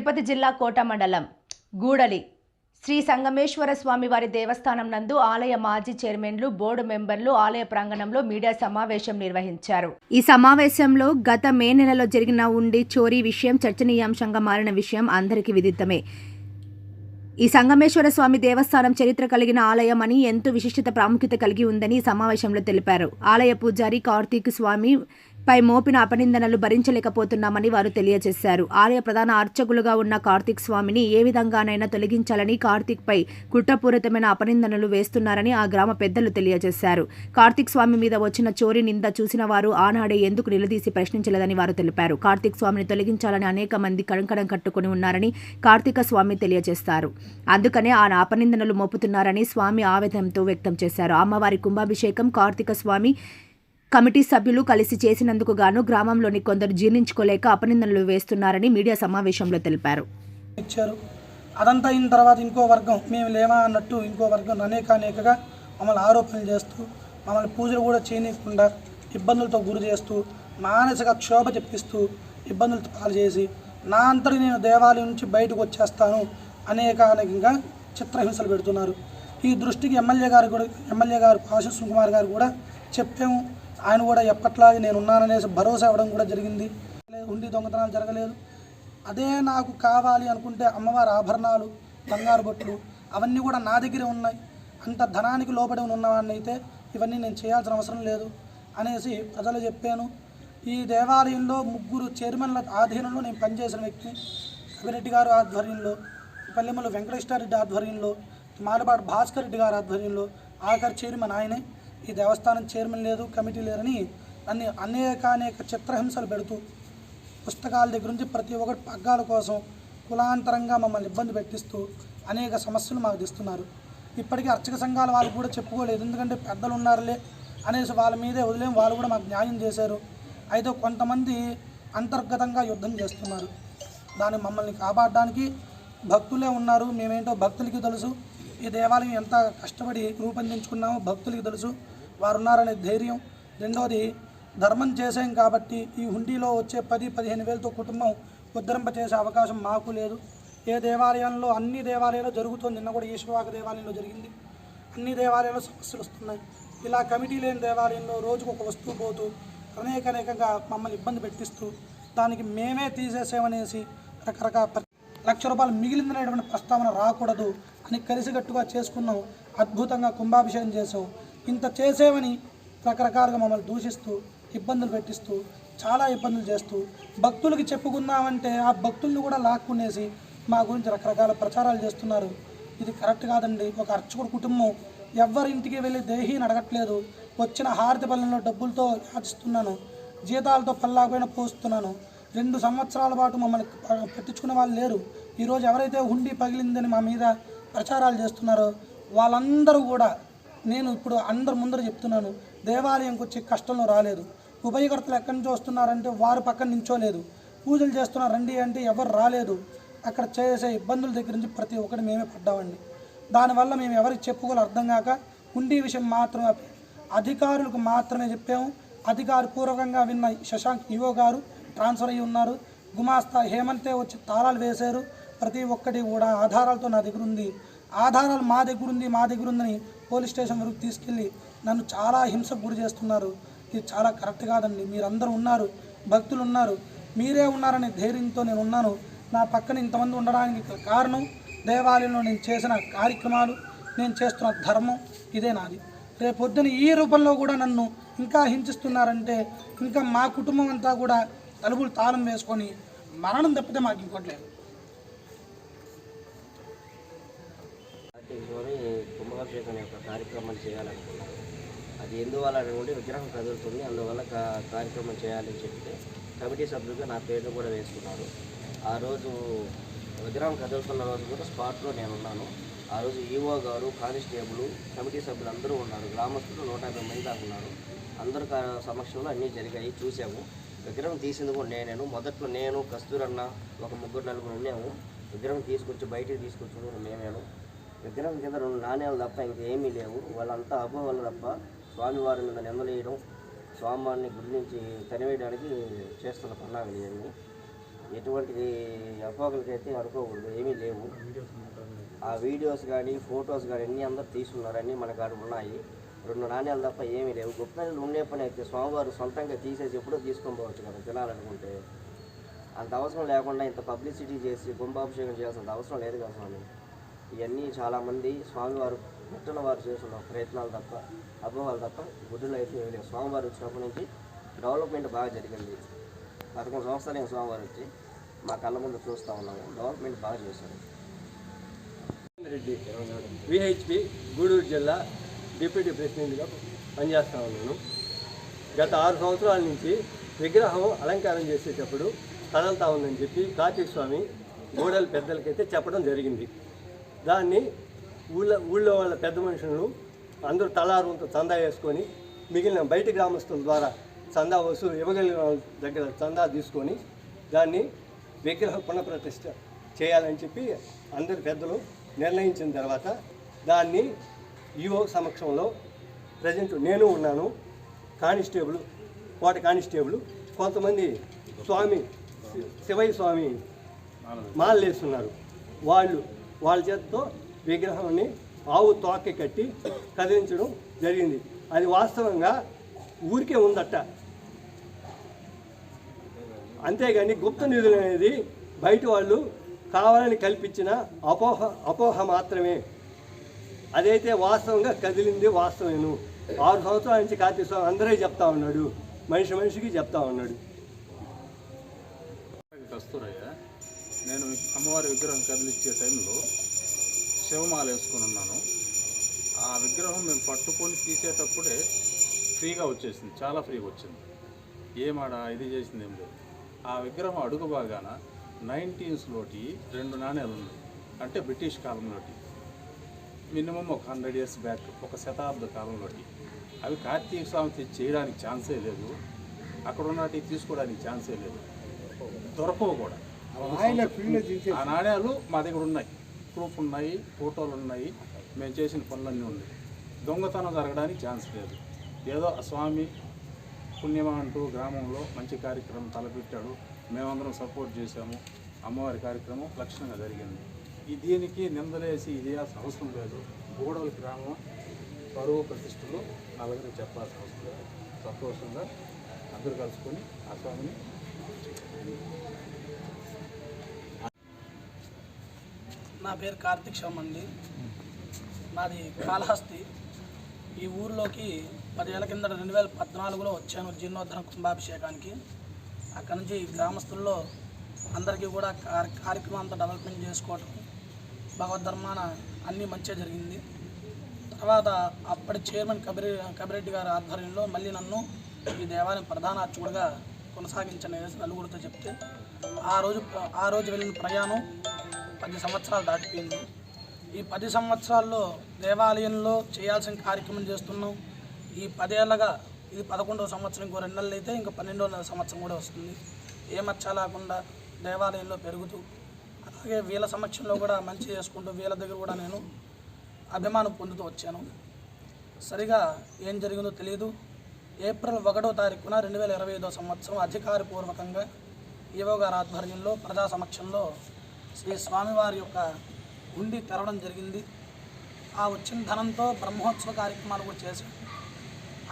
తిరుపతి జిల్లా కోట మండలం గూడలి. శ్రీ సంగమేశ్వర స్వామి వారి దేవస్థానం నందు ఆలయ మాజీ చైర్మన్లు బోర్డు మెంబర్లు ఆలయ ప్రాంగణంలో మీడియా సమావేశం నిర్వహించారు. ఈ సమావేశంలో గత మే నెలలో జరిగిన ఉండి చోరీ విషయం చర్చనీయాంశంగా మారిన విషయం అందరికీ విదితమే. ఈ సంగమేశ్వర స్వామి దేవస్థానం చరిత్ర కలిగిన ఆలయం అని ఎంతో విశిష్టత ప్రాముఖ్యత కలిగి ఉందని సమావేశంలో తెలిపారు. ఆలయ పూజారి కార్తీక్ స్వామి పై మోపిన అపనిందనలు భరించలేకపోతున్నామని వారు తెలియజేశారు. ఆలయ ప్రధాన అర్చకులుగా ఉన్న కార్తీక్ స్వామిని ఏ విధంగానైనా తొలగించాలని కార్తీక్ పై కుట్రపూరితమైన అపనిందనలు వేస్తున్నారని ఆ గ్రామ పెద్దలు తెలియజేశారు. కార్తీక్ స్వామి మీద వచ్చిన చోరీ నింద చూసిన వారు ఆనాడే ఎందుకు నిలదీసి ప్రశ్నించలేదని వారు తెలిపారు. కార్తీక్ స్వామిని తొలగించాలని అనేక మంది కడంకడం కట్టుకుని ఉన్నారని కార్తీక స్వామి తెలియజేస్తారు. అందుకనే ఆ అపనిందనలు మోపుతున్నారని స్వామి ఆవేదనతో వ్యక్తం చేశారు. అమ్మవారి కుంభాభిషేకం కార్తీక స్వామి కమిటీ సభ్యులు కలిసి చేసినందుకు గాను గ్రామంలోని కొందరు జీర్ణించుకోలేక అపనిందనలు వేస్తున్నారని మీడియా సమావేశంలో తెలిపారు. ఇచ్చారు. అదంతా అయిన తర్వాత ఇంకో వర్గం మేము లేమా అన్నట్టు ఇంకో వర్గం అనేకానేకగా మమ్మల్ని ఆరోపణలు చేస్తూ మమ్మల్ని పూజలు కూడా చేయనీయకుండా ఇబ్బందులతో గురి చేస్తూ మానసిక క్షోభ తెప్పిస్తూ ఇబ్బందులతో పాలు చేసి నా అంతటి నేను దేవాలయం నుంచి బయటకు వచ్చేస్తాను అనేకానేకంగా చిత్రహింసలు పెడుతున్నారు. ఈ దృష్టికి ఎమ్మెల్యే గారు కూడా ఎమ్మెల్యే గారు పాశు సుకుమార్ గారు కూడా చెప్పాము. ఆయన కూడా ఎప్పట్లాగే నేను ఉన్నాననేసి భరోసా ఇవ్వడం కూడా జరిగింది. ఉండి దొంగతనాలు జరగలేదు. అదే నాకు కావాలి అనుకుంటే అమ్మవారి ఆభరణాలు బంగారు బొట్లు అవన్నీ కూడా నా దగ్గరే ఉన్నాయి. అంత ధనానికి లోబడి ఉన్నవాడిని అయితే ఇవన్నీ నేను చేయాల్సిన అవసరం లేదు అనేసి ప్రజలు చెప్పాను. ఈ దేవాలయంలో ముగ్గురు చైర్మన్ల ఆధీనంలో నేను పనిచేసిన వ్యక్తి కవిరెడ్డి గారు ఆధ్వర్యంలో పల్లెమల వెంకటేశ్వరరెడ్డి ఆధ్వర్యంలో మాలపాటి భాస్కర్ రెడ్డి గారి ఆధ్వర్యంలో ఆఖరి చైర్మన్ ఆయనే. ఈ దేవస్థానం చైర్మన్ లేదు కమిటీ లేరని అన్ని అనేక అనేక చిత్రహింసలు పెడుతూ పుస్తకాల దగ్గర నుంచి ప్రతి ఒక్కటి పగ్గాల కోసం కులాంతరంగా మమ్మల్ని ఇబ్బంది పెట్టిస్తూ అనేక సమస్యలు మాకు తెస్తున్నారు. ఇప్పటికీ అర్చక సంఘాల వాళ్ళు కూడా చెప్పుకోలేదు. ఎందుకంటే పెద్దలు ఉన్నారులే అనేసి వాళ్ళ మీదే వదిలేం వాళ్ళు కూడా మాకు న్యాయం చేశారు. అయితే కొంతమంది అంతర్గతంగా యుద్ధం చేస్తున్నారు. దాన్ని మమ్మల్ని కాపాడడానికి భక్తులే ఉన్నారు. మేమేంటో భక్తులకి తెలుసు. ఈ దేవాలయం ఎంత కష్టపడి రూపొందించుకున్నామో భక్తులకి తెలుసు. వారు ఉన్నారనే ధైర్యం. రెండవది ధర్మం చేసాం కాబట్టి ఈ హుండీలో వచ్చే పది పదిహేను వేలతో కుటుంబం ఉద్ధరింపచేసే అవకాశం మాకు లేదు. ఏ దేవాలయంలో అన్ని దేవాలయాల్లో జరుగుతుంది. నిన్న కూడా ఈశ్వరవాక దేవాలయంలో జరిగింది. అన్ని దేవాలయాల్లో సమస్యలు వస్తున్నాయి. ఇలా కమిటీ లేని దేవాలయంలో రోజుకు ఒక వస్తువు పోతూ అనేక అనేకంగా మమ్మల్ని ఇబ్బంది పెట్టిస్తూ దానికి మేమే తీసేసామనేసి రకరకాల లక్ష రూపాయలు మిగిలిందనేటువంటి ప్రస్తావన రాకూడదు అని కలిసికట్టుగా చేసుకున్నాం అద్భుతంగా కుంభాభిషేకం చేసాం ఇంత చేసేవని రకరకాలుగా మమ్మల్ని దూషిస్తూ ఇబ్బందులు పెట్టిస్తూ చాలా ఇబ్బందులు చేస్తూ భక్తులకి చెప్పుకుందామంటే ఆ భక్తుల్ని కూడా లాక్కునేసి మా గురించి రకరకాల ప్రచారాలు చేస్తున్నారు. ఇది కరెక్ట్ కాదండి. ఒక అర్చకుడు కుటుంబం ఎవరి ఇంటికి వెళ్ళి దేహీని అడగట్లేదు. వచ్చిన హారతి పల్లెల్లో డబ్బులతో యాచిస్తున్నాను. జీతాలతో పల్లాకపోయినా పోస్తున్నాను. రెండు సంవత్సరాల పాటు మమ్మల్ని ప- పట్టించుకునే వాళ్ళు లేరు. ఈరోజు ఎవరైతే హుండీ పగిలిందని మా మీద ప్రచారాలు చేస్తున్నారో వాళ్ళందరూ కూడా నేను ఇప్పుడు అందరి ముందర చెప్తున్నాను దేవాలయంకి వచ్చి కష్టంలో రాలేదు. ఉభయకర్తలు ఎక్కడి నుంచి వస్తున్నారంటే వారు పక్కన నించోలేదు. పూజలు చేస్తున్నారు రండి అంటే ఎవరు రాలేదు. అక్కడ చేసే ఇబ్బందుల దగ్గర నుంచి ప్రతి ఒక్కటి మేమే పడ్డామండి. దానివల్ల మేము ఎవరికి చెప్పుకోవాలి అర్థం కాక ఉండి విషయం మాత్రమే అధికారులకు మాత్రమే చెప్పాము. అధికారపూర్వకంగా విన్న శశాంక్ ఈవో గారు ట్రాన్స్ఫర్ అయ్యి ఉన్నారు. గుమాస్తా హేమంతే వచ్చి తాళాలు వేశారు. ప్రతి ఒక్కటి కూడా ఆధారాలతో నా దగ్గర ఉంది. ఆధారాలు మా దగ్గర ఉంది మా దగ్గర ఉందని పోలీస్ స్టేషన్ వరకు తీసుకెళ్ళి నన్ను చాలా హింసకు గురి చేస్తున్నారు. ఇది చాలా కరెక్ట్ కాదండి. మీరందరూ ఉన్నారు భక్తులు ఉన్నారు. మీరే ఉన్నారనే ధైర్యంతో నేను ఉన్నాను. నా పక్కన ఇంతమంది ఉండడానికి కారణం దేవాలయంలో నేను చేసిన కార్యక్రమాలు నేను చేస్తున్న ధర్మం ఇదే నాది. రేపొద్దున ఈ రూపంలో కూడా నన్ను ఇంకా హింసిస్తున్నారంటే ఇంకా మా కుటుంబం అంతా కూడా తలుపులు తాళం వేసుకొని మరణం తప్పితే మాకు ఇంకోట్లేదు తీసుకొని కుంభాభిషేకం యొక్క కార్యక్రమం చేయాలనుకున్నాను అది ఎందువల్ల అనుకుంటే విగ్రహం కదులుతుంది అందువల్ల కార్యక్రమం చేయాలని చెప్తే కమిటీ సభ్యులుగా నా పేరును కూడా వేసుకున్నారు. ఆ రోజు విగ్రహం కదులుతున్న రోజు కూడా స్పాట్లో నేను ఉన్నాను ఆ రోజు ఈఓ గారు కానిస్టేబుల్ కమిటీ సభ్యులు అందరూ ఉన్నారు. గ్రామస్తులు నూట యాభై మంది దాకా ఉన్నారు. అందరి సమక్షంలో అన్నీ జరిగాయి చూసాము విగ్రహం తీసింది కూడా నేనేను. మొదట్లో నేను కస్తూరన్న ఒక ముగ్గురు నలుగురు ఉన్నాము. విగ్రహం తీసుకొచ్చి బయటికి తీసుకొచ్చి మేమేను. విగ్రహం కింద రెండు నాణ్యాలు తప్ప ఇంకేమీ లేవు. వాళ్ళంతా అపోహలు తప్ప స్వామివారి మీద నిందలేయడం స్వామివారిని గుడి నుంచి తనివేయడానికి చేస్తున్న పన్నాగలు ఇవన్నీ. ఎటువంటి అపోకలకైతే అనుకోకూడదు ఏమీ లేవు. ఆ వీడియోస్ కానీ ఫొటోస్ కానీ అన్నీ అందరు తీసుకున్నారు. మన కాడ ఉన్నాయి. రెండు నాణ్యాలు తప్ప ఏమీ లేవు. గుప్తలు ఉండే పని అయితే స్వామివారు సొంతంగా తీసేసి ఎప్పుడో తీసుకొని పోవచ్చు కదా తినాలనుకుంటే. అంత అవసరం లేకుండా ఇంత పబ్లిసిటీ చేసి కుంభాభిషేకం చేయాల్సినంత అవసరం లేదు కదా స్వామి. ఇవన్నీ చాలామంది స్వామివారు పుట్టిన వారు చేస్తున్న ప్రయత్నాలు తప్ప అపోహలు తప్ప గుడ్డులు అయితే ఏమీ లేవు. స్వామివారు వచ్చినప్పటి నుంచి డెవలప్మెంట్ బాగా జరిగింది. పదకొండు సంవత్సరాలు స్వామివారు వచ్చి మా కళ్ళ ముందు చూస్తూ ఉన్నాము. డెవలప్మెంట్ బాగా చేశారు. రెడ్డి విహెచ్పి గూడూరు జిల్లా డిప్యూటీ ప్రెసిడెంట్గా పనిచేస్తా ఉన్నాను. గత ఆరు సంవత్సరాల నుంచి విగ్రహం అలంకారం చేసేటప్పుడు కదలుతా ఉందని చెప్పి కార్తీక స్వామి గోడల పెద్దలకైతే చెప్పడం జరిగింది. దాన్ని ఊళ్ళో ఊళ్ళో వాళ్ళ పెద్ద మనుషులను అందరూ తలారుంతో చందా వేసుకొని మిగిలిన బయట గ్రామస్తుల ద్వారా చందా వసూలు ఇవ్వగలిగిన దగ్గర చందా తీసుకొని దాన్ని విగ్రహ పునఃప్రతిష్ట చేయాలని చెప్పి అందరు పెద్దలు నిర్ణయించిన తర్వాత దాన్ని ఈఓ సమక్షంలో ప్రజెంట్ నేను ఉన్నాను కానిస్టేబుల్ కోట కానిస్టేబుల్ కొంతమంది స్వామి శివయ్య స్వామి మాలలేస్తున్నారు వాళ్ళు వాళ్ళ చేతితో విగ్రహాన్ని ఆవు తోక కట్టి కదిలించడం జరిగింది. అది వాస్తవంగా ఊరికే ఉందట. అంతేగాని గుప్త నిధులు అనేది బయట వాళ్ళు కావాలని కల్పించిన అపోహ అపోహ మాత్రమే. అదైతే వాస్తవంగా కదిలింది వాస్తవేను ఆరు సంవత్సరాల నుంచి కార్తీక స్వామి అందరే చెప్తా ఉన్నాడు. మనిషి మనిషికి చెప్తా ఉన్నాడు. కస్తూరయ్య నేను అమ్మవారి విగ్రహం కదిలిచ్చే టైంలో శివమాల వేసుకొని ఉన్నాను. ఆ విగ్రహం మేము పట్టుకొని తీసేటప్పుడే ఫ్రీగా వచ్చేసింది. చాలా ఫ్రీగా వచ్చింది. ఏమాడా ఇది చేసింది ఏం లేదు. ఆ విగ్రహం అడుగు బాగాన నైన్టీన్స్లోటి రెండు నాణ్యాలు ఉన్నాయి. అంటే బ్రిటిష్ కాలంలోటి. మినిమం ఒక హండ్రెడ్ ఇయర్స్ బ్యాక్ ఒక శతాబ్ద కాలంలోటి అవి కార్తీక స్వామి చేయడానికి ఛాన్సే లేదు. అక్కడ ఉన్నటి తీసుకోవడానికి ఛాన్సే లేదు. దొరకవు కూడా. ఆ నాణ్యాలు మా దగ్గర ఉన్నాయి. ప్రూఫ్ ఉన్నాయి ఫోటోలు ఉన్నాయి. మేము చేసిన పనులన్నీ ఉన్నాయి. దొంగతనం జరగడానికి ఛాన్స్ లేదు. ఏదో ఆ స్వామి పుణ్యమా అంటూ గ్రామంలో మంచి కార్యక్రమం తలపెట్టాడు. మేమందరం సపోర్ట్ చేశాము. అమ్మవారి కార్యక్రమం లక్షణంగా జరిగింది. దీనికి నిందలేసి ఇది అవసరం లేదు. గూడల గ్రామం పరువు ప్రతిష్టలు నా దగ్గర చెప్పాల్సిన అవసరం లేదు. సంతోషంగా అందరూ కలుసుకొని ఆ స్వామిని నా పేరు కార్తిక్ శర్మ అండి. నాది కాళహస్తి. ఈ ఊర్లోకి పదేళ్ళ కింద రెండు వేల పద్నాలుగులో వచ్చాను జీర్ణోద్ధరణ కుంభాభిషేకానికి. అక్కడి నుంచి గ్రామస్తుల్లో అందరికీ కూడా కార్యక్రమం అంతా డెవలప్మెంట్ చేసుకోవటం భగవద్ధర్మాన అన్నీ మంచిగా జరిగింది. తర్వాత అప్పటి చైర్మన్ కబిరి కబిరెడ్డి గారి ఆధ్వర్యంలో మళ్ళీ నన్ను ఈ దేవాలయం ప్రధాన అర్చకుడుగా కొనసాగించని నలుగురితో చెప్తే ఆ రోజు ఆ రోజు వెళ్ళిన ప్రయాణం పది సంవత్సరాలు దాటిపోయింది. ఈ పది సంవత్సరాల్లో దేవాలయంలో చేయాల్సిన కార్యక్రమం చేస్తున్నాం. ఈ పదేళ్ళగా ఇది పదకొండవ సంవత్సరం ఇంకో రెండు నెలలు అయితే ఇంకా పన్నెండవ సంవత్సరం కూడా వస్తుంది. ఏ మచ్చ లేకుండా దేవాలయంలో పెరుగుతూ అలాగే వీళ్ళ సమక్షంలో కూడా మంచి చేసుకుంటూ వీళ్ళ దగ్గర కూడా నేను అభిమానం పొందుతూ వచ్చాను. సరిగా ఏం జరిగిందో తెలియదు ఏప్రిల్ ఒకటో తారీఖున రెండు వేల ఇరవై ఐదో సంవత్సరం అధికారపూర్వకంగా ఈవో గారి ఆధ్వర్యంలో ప్రజా సమక్షంలో శ్రీ స్వామివారి యొక్క హుండీ తెరవడం జరిగింది. ఆ వచ్చిన ధనంతో బ్రహ్మోత్సవ కార్యక్రమాలు కూడా చేశాం.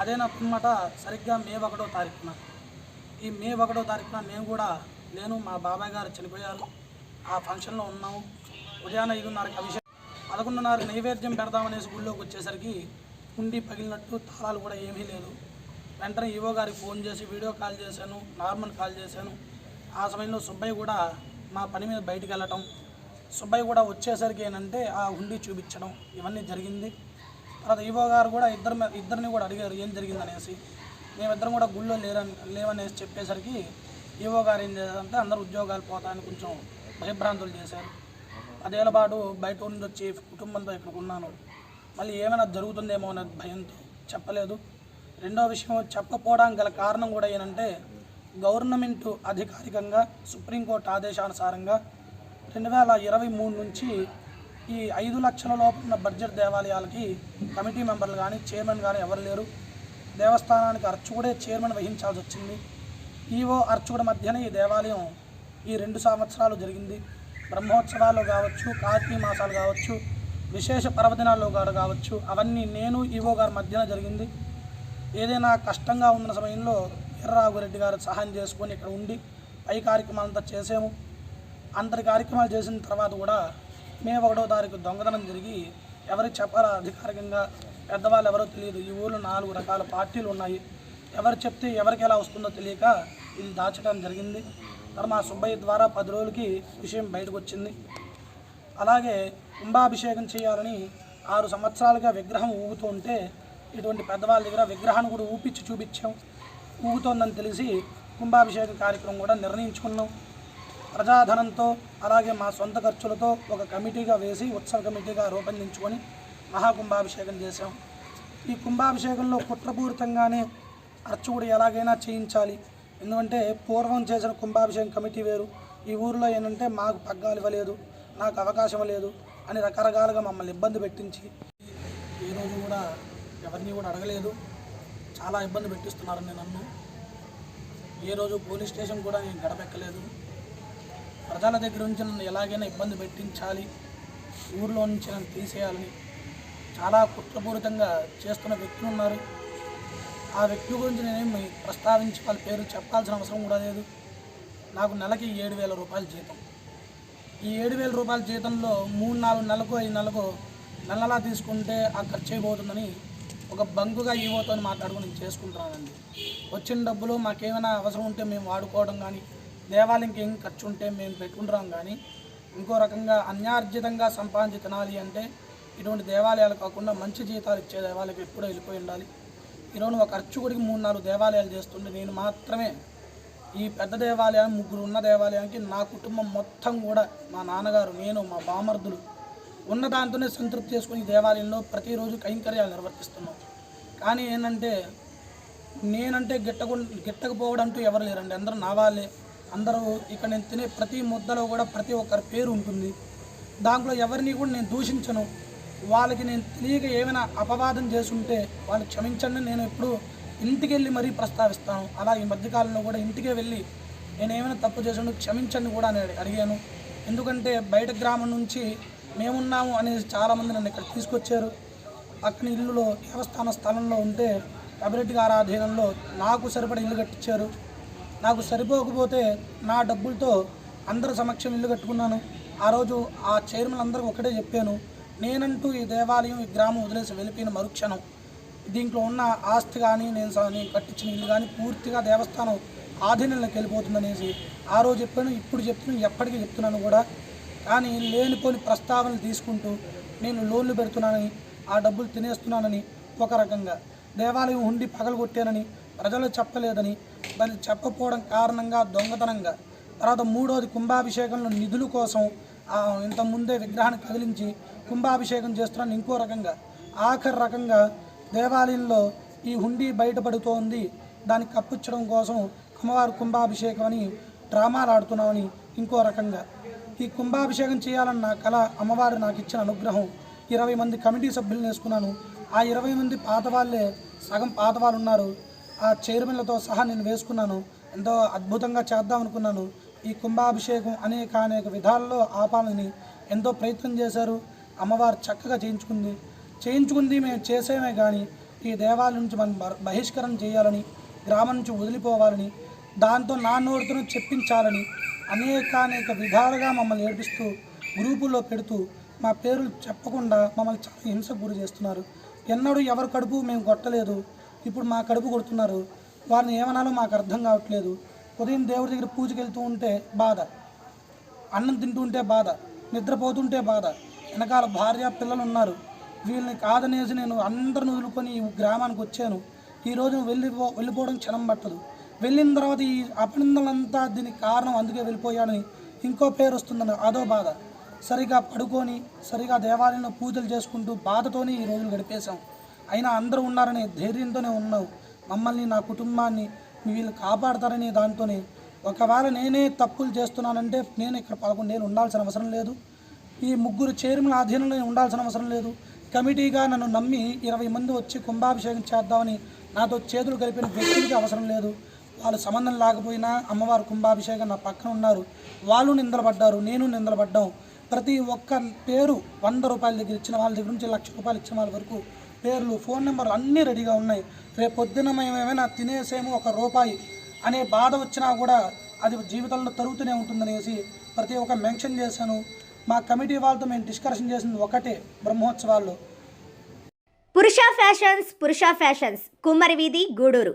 అదే నా సరిగ్గా మే ఒకటో తారీఖున. ఈ మే ఒకటో తారీఖున మేము కూడా నేను మా బాబాయ్ గారు చనిపోయారు. ఆ ఫంక్షన్లో ఉన్నాము ఉదయాన్నే ఐదున్నరకి అభిషేకం పదకొండున్నరకు నైవేద్యం పెడదామనేసి గుళ్ళోకి వచ్చేసరికి కుండి పగిలినట్టు తాళాలు కూడా ఏమీ లేదు. వెంటనే ఈవో గారికి ఫోన్ చేసి వీడియో కాల్ చేశాను నార్మల్ కాల్ చేశాను. ఆ సమయంలో సుబ్బయ్య కూడా మా పని మీద బయటికి వెళ్ళటం సుబ్బయ్య కూడా వచ్చేసరికి ఏంటంటే ఆ హుండీ చూపించడం ఇవన్నీ జరిగింది. తర్వాత ఈవో గారు కూడా ఇద్దరు ఇద్దరిని కూడా అడిగారు ఏం జరిగిందనేసి. మేమిద్దరం కూడా గుళ్ళో లేరని లేవనేసి చెప్పేసరికి ఈవో గారు ఏం చేశారంటే అందరు ఉద్యోగాలు పోతాయని కొంచెం భయభ్రాంతులు చేశారు. పదేళ్ళ పాటు బయట నుండి వచ్చి కుటుంబంతో ఇక్కడ ఉన్నాను. మళ్ళీ ఏమైనా జరుగుతుందేమో అనే భయంతో చెప్పలేదు. రెండో విషయం చెప్పకపోవడానికి గల కారణం కూడా ఏంటంటే గవర్నమెంట్ అధికారికంగా సుప్రీంకోర్టు ఆదేశానుసారంగా రెండు వేల ఇరవై మూడు నుంచి ఈ ఐదు లక్షల లోపున్న బడ్జెట్ దేవాలయాలకి కమిటీ మెంబర్లు కానీ చైర్మన్ కానీ ఎవరు లేరు. దేవస్థానానికి అర్చకుడే చైర్మన్ వహించాల్సి వచ్చింది. ఈవో అర్చకుడి మధ్యనే ఈ దేవాలయం ఈ రెండు సంవత్సరాలు జరిగింది. బ్రహ్మోత్సవాలు కావచ్చు కార్తీక మాసాలు కావచ్చు విశేష పర్వదినాల్లో కూడా కావచ్చు అవన్నీ నేను ఈవో గారి మధ్యన జరిగింది. ఏదైనా కష్టంగా ఉన్న సమయంలో ఎర్రాఘురెడ్డి గారు సహాయం చేసుకొని ఇక్కడ ఉండి పై కార్యక్రమాలంతా చేసాము. అంతటి కార్యక్రమాలు చేసిన తర్వాత కూడా మే ఒకటో తారీఖు దొంగతనం జరిగి ఎవరికి చెప్పారా అధికారికంగా? పెద్దవాళ్ళు ఎవరో తెలియదు. ఈ ఊళ్ళో నాలుగు రకాల పార్టీలు ఉన్నాయి. ఎవరు చెప్తే ఎవరికి ఎలా వస్తుందో తెలియక ఇది దాచడం జరిగింది. తర్వాత మా సుబ్బయ్య ద్వారా పది రోజులకి విషయం బయటకు వచ్చింది అలాగే కుంభాభిషేకం చేయాలని ఆరు సంవత్సరాలుగా విగ్రహం ఊగుతూ ఉంటే ఇటువంటి పెద్దవాళ్ళ దగ్గర విగ్రహాన్ని కూడా ఊపించి చూపించాం. ఊగుతోందని తెలిసి కుంభాభిషేకం కార్యక్రమం కూడా నిర్ణయించుకున్నాం. ప్రజాధనంతో అలాగే మా సొంత ఖర్చులతో ఒక కమిటీగా వేసి ఉత్సవ కమిటీగా రూపొందించుకొని మహాకుంభాభిషేకం చేశాం. ఈ కుంభాభిషేకంలో కుట్రపూరితంగానే అర్చకుడు ఎలాగైనా చేయించాలి. ఎందుకంటే పూర్వం చేసిన కుంభాభిషేకం కమిటీ వేరు. ఈ ఊరిలో ఏంటంటే మాకు పగ్గాలు ఇవ్వలేదు నాకు అవకాశం లేదు అని రకరకాలుగా మమ్మల్ని ఇబ్బంది పెట్టించి ఏ రోజు కూడా ఎవరిని కూడా అడగలేదు. చాలా ఇబ్బంది పెట్టిస్తున్నారని నన్ను. ఏ రోజు పోలీస్ స్టేషన్ కూడా నేను గడపెక్కలేదు. ప్రజల దగ్గర నుంచి నన్ను ఎలాగైనా ఇబ్బంది పెట్టించాలి ఊర్లో నుంచి నన్ను తీసేయాలని చాలా కుట్రపూరితంగా చేస్తున్న వ్యక్తులు ఉన్నారు. ఆ వ్యక్తి గురించి నేనేమి ప్రస్తావించి వాళ్ళ పేరు చెప్పాల్సిన అవసరం కూడా లేదు. నాకు నెలకి ఏడు వేల రూపాయల జీతం. ఈ ఏడు వేల రూపాయల జీతంలో మూడు నాలుగు నెలలకు ఐదు నెలలకు నెలలా తీసుకుంటే ఆ ఖర్చు అయిపోతుందని ఒక బంకుగా ఈవోతో మాట్లాడుకుని నేను చేసుకుంటున్నానండి. వచ్చిన డబ్బులు మాకేమైనా అవసరం ఉంటే మేము వాడుకోవడం కానీ దేవాలయంకి ఏం ఖర్చు ఉంటే మేము పెట్టుకుంటున్నాం కానీ ఇంకో రకంగా అన్యార్జితంగా సంపాదించి తినాలి అంటే ఇటువంటి దేవాలయాలు కాకుండా మంచి జీతాలు ఇచ్చే దేవాలయాలకు ఎప్పుడూ వెళ్ళిపోయి ఉండాలి. ఈరోజు ఒక అర్చకుడికి మూడు నాలుగు దేవాలయాలు చేస్తుంటే నేను మాత్రమే ఈ పెద్ద దేవాలయం ముగ్గురు ఉన్న దేవాలయానికి నా కుటుంబం మొత్తం కూడా మా నాన్నగారు నేను మా బామర్దులు ఉన్న దాంతోనే సంతృప్తి చేసుకుని దేవాలయంలో ప్రతిరోజు కైంకర్యాలు నిర్వర్తిస్తున్నాం. కానీ ఏంటంటే నేనంటే గిట్టకు గిట్టకపోవడం అంటూ ఎవరు లేరండి. అందరూ నా వాళ్ళే. అందరూ ఇక్కడ నేను తినే ప్రతి ముద్దలో కూడా ప్రతి ఒక్కరి పేరు ఉంటుంది. దాంట్లో ఎవరిని కూడా నేను దూషించను. వాళ్ళకి నేను తెలియక ఏమైనా అపవాదం చేసుంటే వాళ్ళు క్షమించండి నేను ఎప్పుడు ఇంటికి వెళ్ళి మరీ ప్రస్తావిస్తాను. అలా ఈ మధ్యకాలంలో కూడా ఇంటికే వెళ్ళి నేను ఏమైనా తప్పు చేసాను క్షమించండి కూడా అని అడిగాను. ఎందుకంటే బయట గ్రామం నుంచి మేమున్నాము అనేది చాలామంది నన్ను ఇక్కడ తీసుకొచ్చారు. పక్కన ఇల్లులో దేవస్థాన స్థలంలో ఉంటే కబిరెడ్డి గారి ఆధీనంలో నాకు సరిపడ ఇల్లు కట్టించారు. నాకు సరిపోకపోతే నా డబ్బులతో అందరి సమక్షం ఇల్లు కట్టుకున్నాను. ఆ రోజు ఆ చైర్మన్ అందరికీ ఒకటే చెప్పాను. నేనంటూ ఈ దేవాలయం ఈ గ్రామం వదిలేసి వెళ్ళిపోయిన మరుక్షణం. దీంట్లో ఉన్న ఆస్తి కానీ నేను నేను కట్టించిన ఇల్లు కానీ పూర్తిగా దేవస్థానం ఆధీనంలోకి వెళ్ళిపోతుందనేసి ఆ రోజు చెప్పాను ఇప్పుడు చెప్తున్నాను ఎప్పటికీ చెప్తున్నాను కూడా. కానీ లేనిపోని ప్రస్తావనలు తీసుకుంటూ నేను లోన్లు పెడుతున్నానని ఆ డబ్బులు తినేస్తున్నానని ఒక రకంగా. దేవాలయం ఉండి పగలగొట్టానని ప్రజలు చెప్పలేదని మరి చెప్పకపోవడం కారణంగా దొంగతనంగా. తర్వాత మూడోది కుంభాభిషేకంలో నిధుల కోసం ఇంతకుముందే ముందే విగ్రహాన్ని కదిలించి కుంభాభిషేకం చేస్తున్నాను ఇంకో రకంగా. ఆఖరి రకంగా దేవాలయంలో ఈ హుండీ బయటపడుతోంది. దాన్ని కప్పించడం కోసం అమ్మవారి కుంభాభిషేకం అని డ్రామాలు ఆడుతున్నామని ఇంకో రకంగా. ఈ కుంభాభిషేకం చేయాలన్న కళ అమ్మవారు నాకు ఇచ్చిన అనుగ్రహం. ఇరవై మంది కమిటీ సభ్యులను వేసుకున్నాను. ఆ ఇరవై మంది పాత వాళ్ళే సగం పాత వాళ్ళు ఉన్నారు ఆ చైర్మన్లతో సహా నేను వేసుకున్నాను. ఎంతో అద్భుతంగా చేద్దాం అనుకున్నాను. ఈ కుంభాభిషేకం అనేక అనేక విధాలలో ఆపాలని ఎంతో ప్రయత్నం చేశారు. అమ్మవారు చక్కగా చేయించుకుంది. చేయించుకుంది మేము చేసేమే కానీ ఈ దేవాలయం నుంచి మనం బహిష్కరణ చేయాలని గ్రామం నుంచి వదిలిపోవాలని దాంతో నా నోటితో చెప్పించాలని అనేక అనేక విధాలుగా మమ్మల్ని ఏడిపిస్తూ గ్రూపుల్లో పెడుతూ మా పేర్లు చెప్పకుండా మమ్మల్ని చాలా హింసకు గురి చేస్తున్నారు. ఎన్నడూ ఎవరి కడుపు మేము కొట్టలేదు. ఇప్పుడు మా కడుపు కొడుతున్నారు. వారిని ఏమనాలో మాకు అర్థం కావట్లేదు. ఉదయం దేవుడి దగ్గర పూజకి వెళ్తూ ఉంటే బాధ. అన్నం తింటూ ఉంటే బాధ. నిద్రపోతుంటే బాధ. వెనకాల భార్య పిల్లలు ఉన్నారు వీళ్ళని కాదనేసి నేను అందరిని వదులుకొని గ్రామానికి వచ్చాను. ఈరోజు వెళ్ళిపో వెళ్ళిపోవడం క్షణం పట్టదు. వెళ్ళిన తర్వాత ఈ అపనిందలంతా దీనికి కారణం అందుకే వెళ్ళిపోయానని ఇంకో పేరు వస్తుందని అదో బాధ. సరిగా పడుకొని సరిగా దేవాలయంలో పూజలు చేసుకుంటూ బాధతోనే ఈ రోజులు గడిపేశాం. అయినా అందరూ ఉన్నారనే ధైర్యంతోనే ఉన్నావు. మమ్మల్ని నా కుటుంబాన్ని వీళ్ళు కాపాడతారనే దాంతోనే ఒకవేళ నేనే తప్పులు చేస్తున్నానంటే నేను ఇక్కడ పదకొండు నేను ఉండాల్సిన అవసరం లేదు. ఈ ముగ్గురు చైర్మన్ ఆధీనంలో నేను ఉండాల్సిన అవసరం లేదు. కమిటీగా నన్ను నమ్మి ఇరవై మంది వచ్చి కుంభాభిషేకం చేద్దామని నాతో చేతులు కలిపిన వ్యక్తులకి అవసరం లేదు. వాళ్ళు సంబంధం లేకపోయినా అమ్మవారు కుంభాభిషేకం నా పక్కన ఉన్నారు. వాళ్ళు నిందలపడ్డారు నేను నిందలపడ్డాం. ప్రతి ఒక్క పేరు వంద రూపాయల దగ్గర ఇచ్చిన వాళ్ళ దగ్గర నుంచి లక్ష రూపాయలు ఇచ్చిన వాళ్ళ వరకు పేర్లు ఫోన్ నెంబర్లు అన్నీ రెడీగా ఉన్నాయి. రేపు పొద్దున్న మేము ఏమైనా తినేసేమో ఒక రూపాయి అనే బాధ వచ్చినా కూడా అది జీవితంలో తరుగుతూనే ఉంటుందనేసి ప్రతి ఒక్క మెన్షన్ చేశాను. మా కమిటీ వాళ్ళతో మేము డిస్కషన్ చేసింది ఒకటే బ్రహ్మోత్సవాల్లో. పురుష ఫ్యాషన్స్ పురుష ఫ్యాషన్స్ కుమ్మరి వీధి గూడూరు.